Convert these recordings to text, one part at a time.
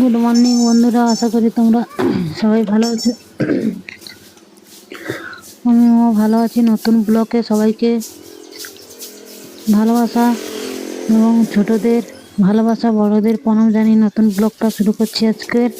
Good morning বন্ধুরা। আশা করি তোমরা সবাই ভালো আছো। আমিও ভালো আছি। নতুন ব্লকে সবাইকে ভালোবাসা এবং ছোটদের ভালোবাসা, বড়দের প্রণাম জানিয়ে নতুন ব্লগটা শুরু করছি আজকের।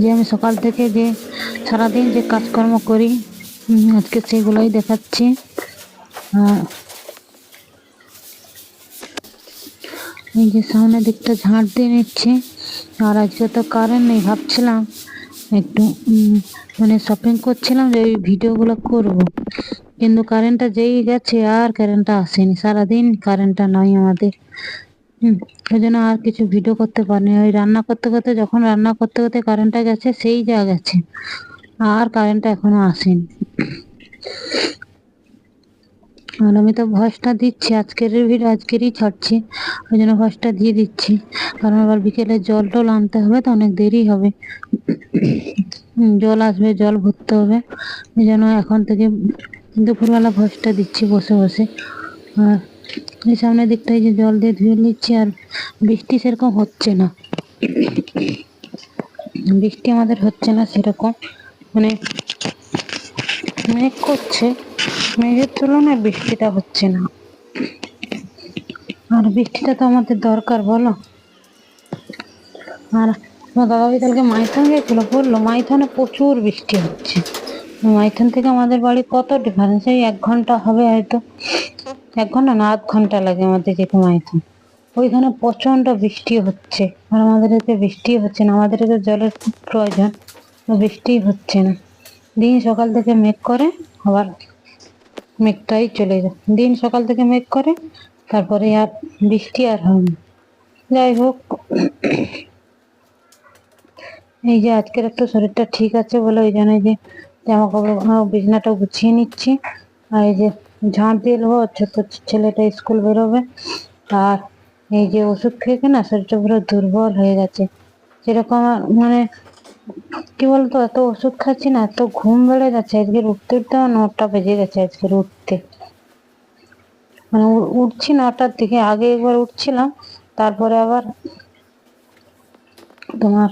যে আমি সকাল থেকে যে সারাদিন যে কাজকর্ম করি আজকে সেগুলোই দেখাচ্ছি। এই যে সামনের দিকটা ঝাঁট দিয়ে নিচ্ছে আর আজকে তো কারেন্ট নেই ভাবছিলাম। একটু মানে শপিং করছিলাম যে ওই ভিডিওগুলো করব। কিন্তু কারেন্টটা যেই গেছে, আর কারেন্টটা আসেনি। সারাদিন কারেন্টটা নয় আমাদের। হুম, ওই জন্য আর কিছু ভিডিও করতে পারিনি। ওই রান্না করতে করতে, যখন রান্না করতে করতে কারেন্টটা গেছে, সেই যা গেছে। আর কারেন্টটা এখনও আসেনি। আর আমি তো ভয়েসটা দিচ্ছি, আজকের আজকেরই ছাড়ছি। ওই জন্য ভয়েসটা দিয়ে দিচ্ছি। কারণ আবার বিকেলে জল টল আনতে হবে তো অনেক দেরি হবে। জল আসবে, জল ভরতে হবে। এই জন্য এখন থেকে দুপুরবেলা ভয়েসটা দিচ্ছি বসে বসে। আর এই সামনের দিকটায় যে জল দিয়ে ধুয়ে নিচ্ছি, আর বৃষ্টি সেরকম হচ্ছে না। বৃষ্টি আমাদের হচ্ছে না সেরকম। মানে মেঘ করছে। মেঘের তুলনায় বৃষ্টিটা হচ্ছে না। আর বৃষ্টিটা তো আমাদের দরকার, বলো। আর আমার দাদাভাই কালকে মাইথন গেছিল বলল মাইথনে প্রচুর বৃষ্টি হচ্ছে। মাইথন থেকে আমাদের বাড়ি কত ডিফারেন্স এই এক ঘণ্টা হবে হয়তো। এক ঘণ্টা না, আধ ঘণ্টা লাগে আমাদের যেতে মাইথন। ওইখানে প্রচণ্ড বৃষ্টি হচ্ছে। আর আমাদের এতে বৃষ্টি হচ্ছে না, আমাদের এতে জলের খুব প্রয়োজন। বৃষ্টি হচ্ছে না। দিন সকাল থেকে মেঘ করে, আবার মেঘটাই চলে যায়। দিন সকাল থেকে মেঘ করে, তারপরে আর বৃষ্টি আর হয় না। যাই হোক, এই যে আজকের একটু শরীরটা ঠিক আছে বলে ওই জন্য যে জামা কাপড় বিছনাটা গুছিয়ে নিচ্ছি। আর এই যে ঝাঁট দিয়ে নেব ছোট ছেলেটা স্কুল বেরোবে। আর এই যে ওষুধ খেয়ে না, শরীরটা পুরো দুর্বল হয়ে গেছে। যেরকম আর মানে কি বলতো, এত ওষুধ খাচ্ছি না, এত ঘুম বেড়ে যাচ্ছে। আজকে উঠতে উঠতে নটা বেজে গেছে আজকের উঠতে। মানে উঠছি নটার দিকে, আগে একবার উঠছিলাম, তারপরে আবার তোমার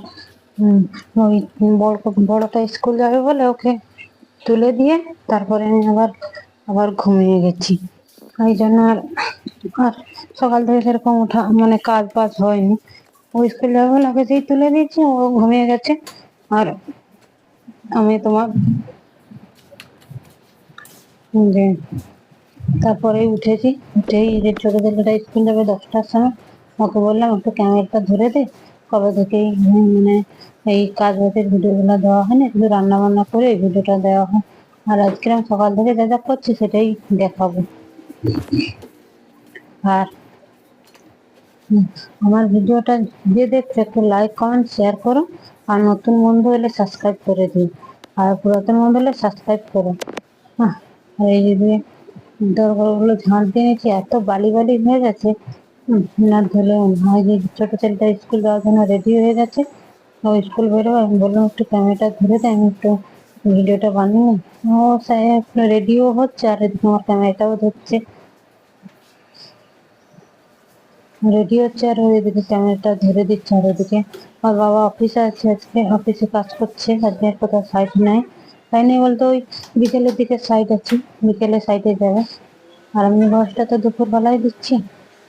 ওই বড়, বড়টা স্কুল যাবে বলে ওকে তুলে দিয়ে তারপরে আমি আবার আবার ঘুমিয়ে গেছি। ওই জন্য আর আর সকাল থেকে সেরকম ওঠা মানে কাজ বাজ হয়নি। ও স্কুল যাবে বলে ওকে সেই তুলে দিয়েছি, ও ঘুমিয়ে গেছে। আর আমি তোমার তারপরে উঠেছি, উঠেই যে ছোট ছেলেটা স্কুল যাবে, দশটার সময়। ওকে বললাম, একটু ক্যামেরাটা ধরে দে। কবে থেকেই মানে এই কাজ বাজের ভিডিওগুলো দেওয়া হয় না শুধু রান্না বান্না করে এই ভিডিওটা দেওয়া হয়। আর আজকে আমি সকাল থেকে যা যা করছি, সেটাই দেখাবো। আর আমার ভিডিওটা যে দেখছ, একটু লাইক কমেন্ট শেয়ার করো। আর নতুন বন্ধু হলে সাবস্ক্রাইব করে দিও আর পুরাতন বন্ধু হলে সাবস্ক্রাইব করো হ্যাঁ আর এই যে দরকারগুলো ঝাঁট দিয়ে নিয়েছি, এত বালি বালি হয়ে গেছে। না হয় যে ছোট ছেলেটা স্কুল যাওয়ার জন্য রেডি হয়ে গেছে। ও স্কুল বেরোবে, আমি বললাম একটু ক্যামেরাটা ধরে দেয় আমি একটু ভিডিওটা বানিয়ে ও রেডিও হচ্ছে, আর এদিকে আমার ক্যামেরাটাও ধরছে। রেডি হচ্ছে আর ওইদিকে ক্যামেরাটা ধরে দিচ্ছে আর ওইদিকে আমার বাবা অফিসে আছে আজকে অফিসে কাজ করছে, আজকে আর কোথাও সাইড নাই। তাই নেই বলতে ওই বিকেলের দিকে সাইড আছে, বিকেলে সাইডে যাবে। আর আমি বয়সটা তো দুপুর বেলায় দিচ্ছি,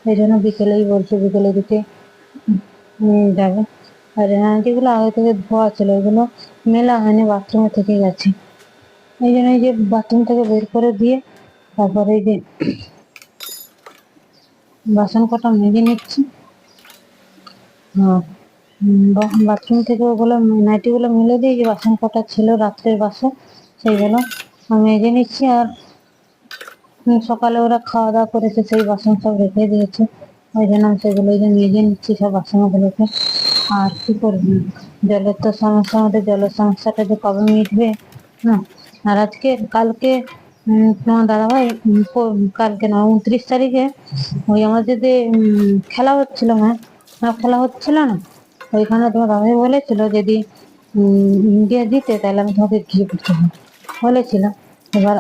এই জন্য বিকেলেই বলছে বিকেলের দিকে যাবে। আর যেগুলো আগে থেকে ধোয়া ছিল ওগুলো মেলা হয়নি বাথরুমে থেকে গেছে। এই জন্য এই যে বাথরুম থেকে বের করে দিয়ে তারপরে এই যে বাসন কটা মেজে নিচ্ছি। হ্যাঁ বাথরুম থেকে ওগুলো নাইটিগুলো মিলে দিয়ে যে বাসন কটা ছিল রাত্রের বাসন, সেইগুলো মেজে নিচ্ছি। আর সকালে ওরা খাওয়া দাওয়া করেছে, সেই বাসন সব রেখে দিয়েছে। ওই জন্য আমি সেগুলো যে মেজে নিচ্ছি, সব বাসনগুলোকে। আর কি করব? জলের তো সমস্যা, আমাদের জলের সমস্যাটা যে কবে মিটবে হ্যাঁ আর আজকে, কালকে তোমার দাদাভাই কালকে না, উনত্রিশ তারিখে ওই আমাদের যে খেলা হচ্ছিল ম্যাচ খেলা হচ্ছিল না। ওইখানে তোমার দাদাভাই বলেছিল যদি ইন্ডিয়া জিতে, তাহলে আমি তোমাকে গিফট দেবো। বলেছিল। এবার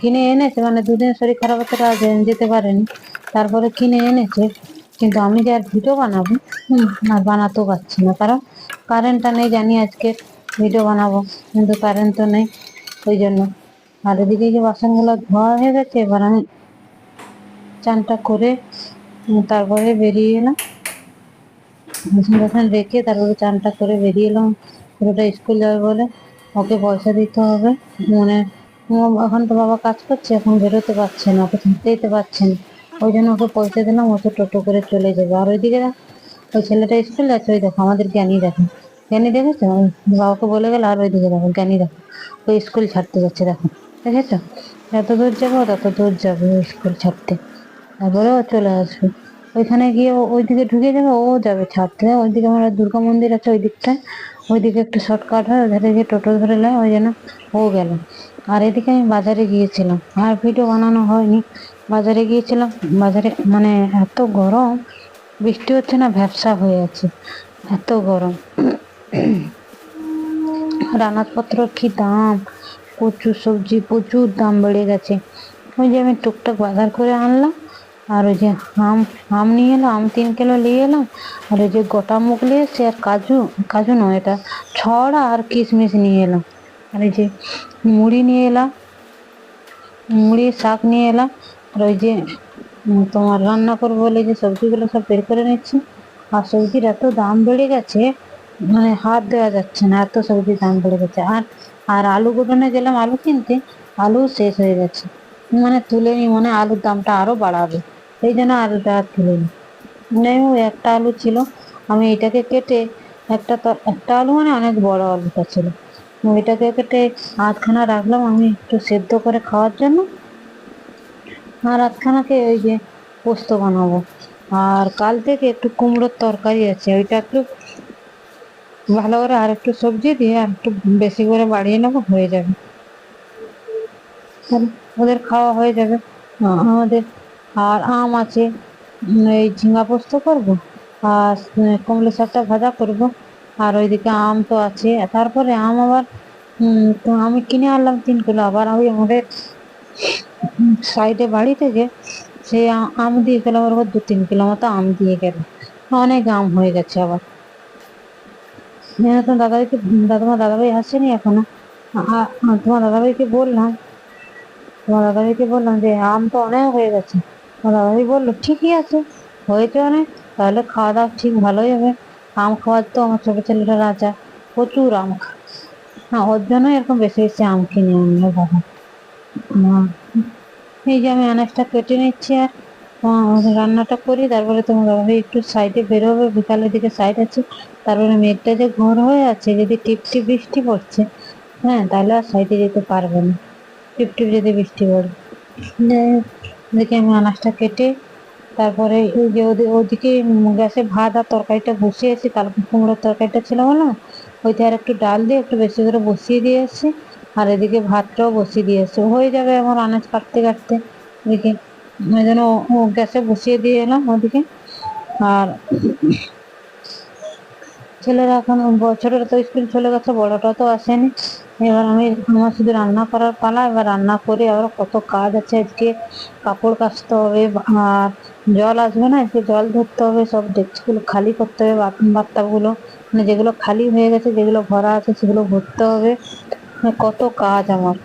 কিনে এনেছে মানে দুদিন শরীর খারাপ হতে যেতে পারেনি। তারপরে কিনে এনেছে, কিন্তু আমি যে আর ভিডিও বানাবো আর বানাতেও পারছি না। কারণ কারেন্টটা নেই, জানি আজকে ভিডিও বানাবো, কিন্তু কারেন্ট তো নেই, ওই জন্য। আর এদিকে যে বাসনগুলো ধোয়া হয়ে গেছে, এবার আমি চানটা করে তারপরে বেরিয়ে এলাম। বাসন টাসন রেখে তারপরে চানটা করে বেরিয়ে এলাম। পুরোটা স্কুল যাবে বলে ওকে পয়সা দিতে হবে। মানে এখন তো বাবা কাজ করছে, এখন বেরোতে পারছে না, ওকে থাকতে দিতে পারছে না। ওই জন্য ওকে পয়সা দিলাম, ও তো টোটো করে চলে যাবে। আর ওইদিকে ওই ছেলেটা স্কুল যাচ্ছে ওই দেখো, আমাদের জ্ঞানী দেখো। জ্ঞানী দেখেছ? বাবাকে বলে গেল আর ওইদিকে দেখো, জ্ঞানী দেখো। ওই স্কুল ছাড়তে যাচ্ছে, দেখো। দেখেছ যত দূর যাব, তত দূর যাবে স্কুল ছাড়তে। তারপরে ও চলে আসবে। ওইখানে গিয়ে ওইদিকে ঢুকে যাবে, ও যাবে ছাড়তে। ওইদিকে আমার দুর্গা মন্দির আছে ওই দিকটায়। ওইদিকে একটু শর্টকাট হয় ওধারে গিয়ে টোটো ধরে নেয়, ওই জন্য ও গেল। আর এদিকে আমি বাজারে গিয়েছিলাম। আর ভিডিও বানানো হয়নি। বাজারে গিয়েছিলাম। বাজারে মানে এত গরম, বৃষ্টি হচ্ছে না, ভ্যাবসা হয়ে আছে। এত গরম। রান্নাপত্র কি দাম? প্রচুর সবজি, প্রচুর দাম বেড়ে গেছে। ওই যে আমি টুকটাক বাজার করে আনলাম, আর ওই যে আম আম নিয়ে এলাম আম তিন কিলো নিয়ে এলাম আর ওই যে গোটা মুখ নিয়ে এসছি, আর কাজু কাজু নয়, এটা ছড়া আর কিশমিশ নিয়ে এলাম আর এই যে মুড়ি নিয়ে এলাম মুড়ি, শাক নিয়ে এলাম আর ওই যে তোমার রান্না করব বলে যে সবজিগুলো সব বের করে নিচ্ছি। আর সবজির এত দাম বেড়ে গেছে মানে হাত দেওয়া যাচ্ছে না, এত সবজির দাম বেড়ে গেছে। আর আর আলু গুদনে গেলাম আলু কিনতে, আলু শেষ হয়ে গেছে। মানে তুলে নি, মনে আলুর দামটা আরও বাড়াবে। এই জন্য আলুটা আর তুলে নেই একটা আলু ছিল। আমি এটাকে কেটে একটা একটা আলু মানে অনেক বড় আলুটা ছিল। ওইটাকে কেটে আধখানা রাখলাম আমি একটু সেদ্ধ করে খাওয়ার জন্য। আর আধখানাকে ওই যে পোস্ত বানাবো। আর কাল থেকে একটু কুমড়োর তরকারি আছে, ওইটা একটু ভালো করে আর একটু সবজি দিয়ে আর একটু বেশি করে বাড়িয়ে নেব হয়ে যাবে। ওদের খাওয়া হয়ে যাবে। আমাদের আর আম আছে এই ঝিঙ্গা পোস্ত করব আর কুমড়ো শাকটা ভাজা করব আর ওইদিকে আম তো আছে। তারপরে আম আবার তো আমি কিনে আনলাম তিন কিলো আবার ওই আমাদের সাইডে বাড়ি থেকে সে আম দিয়ে গেল আবার ওর দু তিন কিলো মতো আম দিয়ে গেল। অনেক আম হয়ে গেছে আবার। হ্যাঁ তো দাদাভাইকে দাদা দাদাভাই আসেনি এখনও। তোমার দাদাভাইকে বললাম, তোমার দাদাভাইকে বললাম যে, আম তো অনেক হয়ে গেছে। তোমার দাদাভাই বলল, ঠিকই আছে, হয়েছে অনেক, তাহলে খাওয়া দাওয়া ঠিক ভালোই হবে। আম খাওয়ার তো আমার ছোট ছেলেটা রাজা, প্রচুর আম খায়। হ্যাঁ ওর জন্যই এরকম বেশি বেশি আম কিনে আনলো বাবা। এই যে আমি আনাজটা কেটে নিচ্ছি আর রান্নাটা করি তারপরে তোমার দাদাভাই একটু সাইডে বেরোবে, বিকালের দিকে সাইড আছে। তারপরে মেঘটা যে ঘোর হয়ে আছে, যদি টিপ টিপ বৃষ্টি পড়ছে হ্যাঁ তাহলে আর সাইডে যেতে পারবে না। টিপ টিপ যদি বৃষ্টি পড়ে। দেখি আমি আনাজটা কেটে, তারপরে এই যে ওদি- ওদিকে গ্যাসে ভাত আর তরকারিটা বসিয়ে বসিয়েছি কালকে কুমড়োর তরকারিটা ছিল না ওইতে আর একটু ডাল দিয়ে একটু বেশি করে বসিয়ে দিয়ে এসেছি আর এদিকে ভাতটাও বসিয়ে দিয়ে এসেছি হয়ে যাবে আমার আনাজ কাটতে কাটতে। এদিকে ওই জন্য গ্যাসে বসিয়ে দিয়ে এলাম ওদিকে আর ছেলেরা এখন ব- ছোটরা তো স্কুল চলে গেছে বড়টা তো আসেনি এবার আমি আমার শুধু রান্না করার পালা এবার রান্না করে আবার কত কাজ আছে আজকে কাপড় কাচতে হবে আর জল আসবে না আজকে জল ধরতে হবে, সব ডেকচিগুলো খালি করতে হবে বাথটাবগুলো মানে যেগুলো খালি হয়ে গেছে, যেগুলো ভরা আছে, সেগুলো ভরতে হবে। মানে কত কাজ আমার।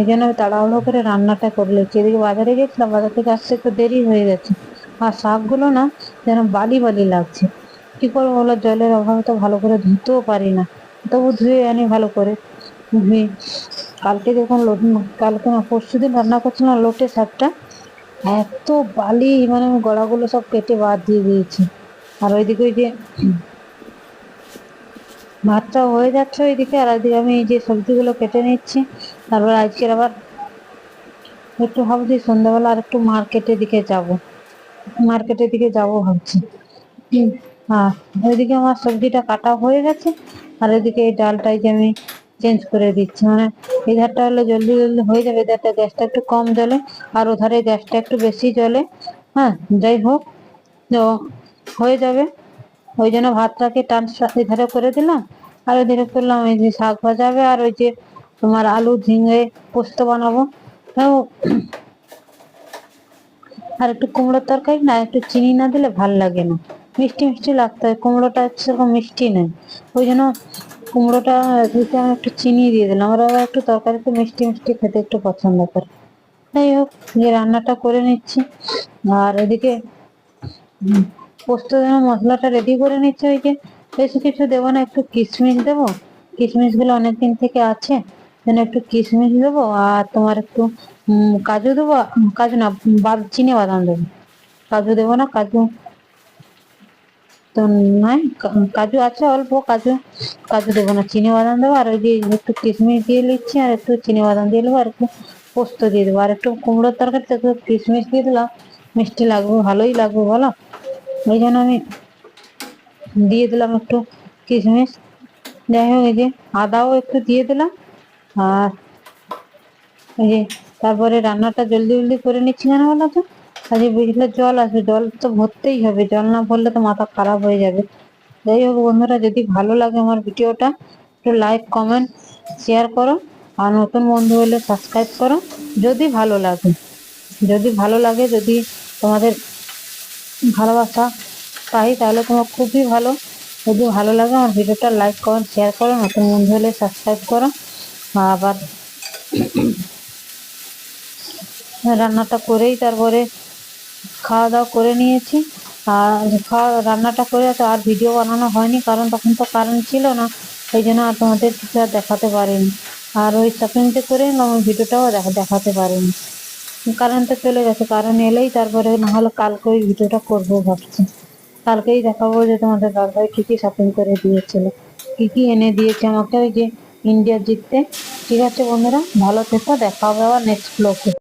এই জন্য তাড়াহুড়ো করে রান্নাটা করে নিচ্ছি এদিকে বাজারে গেছিলাম, বাজার থেকে আসতে একটু দেরি হয়ে গেছে। আর শাকগুলো না যেন বালি বালি লাগছে। কি করব বলো, জলের অভাবে তো ভালো করে ধুতেও পারি না। তবু ধুয়ে আনি ভালো করে। ধুয়ে কালকে যখন কালকে না পরশু দিন রান্না করছিলাম লোটে শাকটা, এত বালি মানে আমি গড়াগুলো সব কেটে বাদ দিয়ে দিয়েছি। আর ওইদিকে ওই যে ভাতটা হয়ে যাচ্ছে ওইদিকে, আর ওইদিকে আমি এই যে সবজিগুলো কেটে নিচ্ছি তারপর আজকের আবার একটু ভাবছি সন্ধ্যাবেলা আর একটু মার্কেটের দিকে যাব। মার্কেটের দিকে যাব ভাবছি। হুম, হ্যাঁ ওইদিকে আমার সবজিটা কাটা হয়ে গেছে আর ওইদিকে এই ডালটাই যে আমি চেঞ্জ করে দিচ্ছি। মানে এই ধারটা হলে জলদি জলদি হয়ে যাবে এই ধারটা গ্যাসটা একটু কম জ্বলে আর ওধারে গ্যাসটা একটু বেশি জ্বলে। হ্যাঁ যাই হোক তো হয়ে যাবে। ওই জন্য ভাতটাকে ট্রান্সফার এধারে করে দিলাম আর ওইধারে করলাম ওই যে শাক ভাজা হবে আর ওই যে তোমার আলু ঝিঙে পোস্ত বানাবো। আর একটু কুমড়োর তরকারি না, একটু চিনি না দিলে ভালো লাগে না। মিষ্টি মিষ্টি লাগতে হয়, কুমড়োটা সেরকম মিষ্টি নেই। ওই জন্য কুমড়োটা দিতে আমি একটু চিনি দিয়ে দিলাম। ওরা একটু তরকারিতে মিষ্টি মিষ্টি খেতে একটু পছন্দ করে। যাই হোক, যে রান্নাটা করে নিচ্ছি। আর এদিকে পোস্ত যেন মশলাটা রেডি করে নিচ্ছে। ওই যে বেশি কিছু দেবো না, একটু কিশমিশ দেবো। কিশমিশগুলো অনেকদিন থেকে আছে। যেন একটু কিশমিশ দেবো আর তোমার একটু কাজু দেবো কাজু না বাদ চিনি বাদাম দেবো। কাজু দেবো না, কাজু। তো নয় কাজু আছে অল্প, কাজু কাজু দেবো না, চিনি বাদাম দেবো। আর ওই যে একটু কিশমিশ দিয়ে নিচ্ছি আর একটু চিনি বাদাম দিয়ে দেবো, আর একটু পোস্ত দিয়ে দেবো। আর একটু কুমড়োর তরকারিতে একটু কিশমিশ দিয়ে দিলাম, মিষ্টি লাগবে, ভালোই লাগবে, বলো? ওই জন্য আমি দিয়ে দিলাম একটু কিশমিশ। যাই হোক, এই যে আদাও একটু দিয়ে দিলাম। আর তারপরে রান্নাটা জলদি জলদি করে নিচ্ছি কেন বলো তো? আজকে বুঝলে জল আসবে, জল তো ভরতেই হবে, জল না ভরলে তো মাথা খারাপ হয়ে যাবে। যাই হোক বন্ধুরা, যদি ভালো লাগে আমার ভিডিওটা, একটু লাইক কমেন্ট শেয়ার করো, আর নতুন বন্ধু হলে সাবস্ক্রাইব করো, যদি ভালো লাগে। যদি ভালো লাগে, যদি তোমাদের ভালোবাসা পাই, তাহলে তোমার খুবই ভালো। যদি ভালো লাগে আমার ভিডিওটা লাইক কমেন্ট শেয়ার করো, নতুন বন্ধু হলে সাবস্ক্রাইব করো। আবার রান্নাটা করেই তারপরে খাওয়া দাওয়া করে নিয়েছি। আর খাওয়া, রান্নাটা করে তো আর ভিডিও বানানো হয়নি, কারণ তখন তো কারেন্ট ছিল না এই জন্য আর তোমাদের কিছু আর দেখাতে পারিনি। আর ওই শপিংটা করে আমি ভিডিওটাও দেখা, দেখাতে পারিনি। কারেন্টটা চলে গেছে কারেন্ট এলেই তারপরে না হলে কালকে ওই ভিডিওটা করব ভাবছি। কালকেই দেখাবো যে তোমাদের দাদাভাই কি কি শপিং করে দিয়েছিল, কী কী এনে দিয়েছে আমাকে, ওই যে ইন্ডিয়া জিততে। ঠিক আছে বন্ধুরা ভালো থেকো দেখা হবে আবার নেক্সট ব্লগে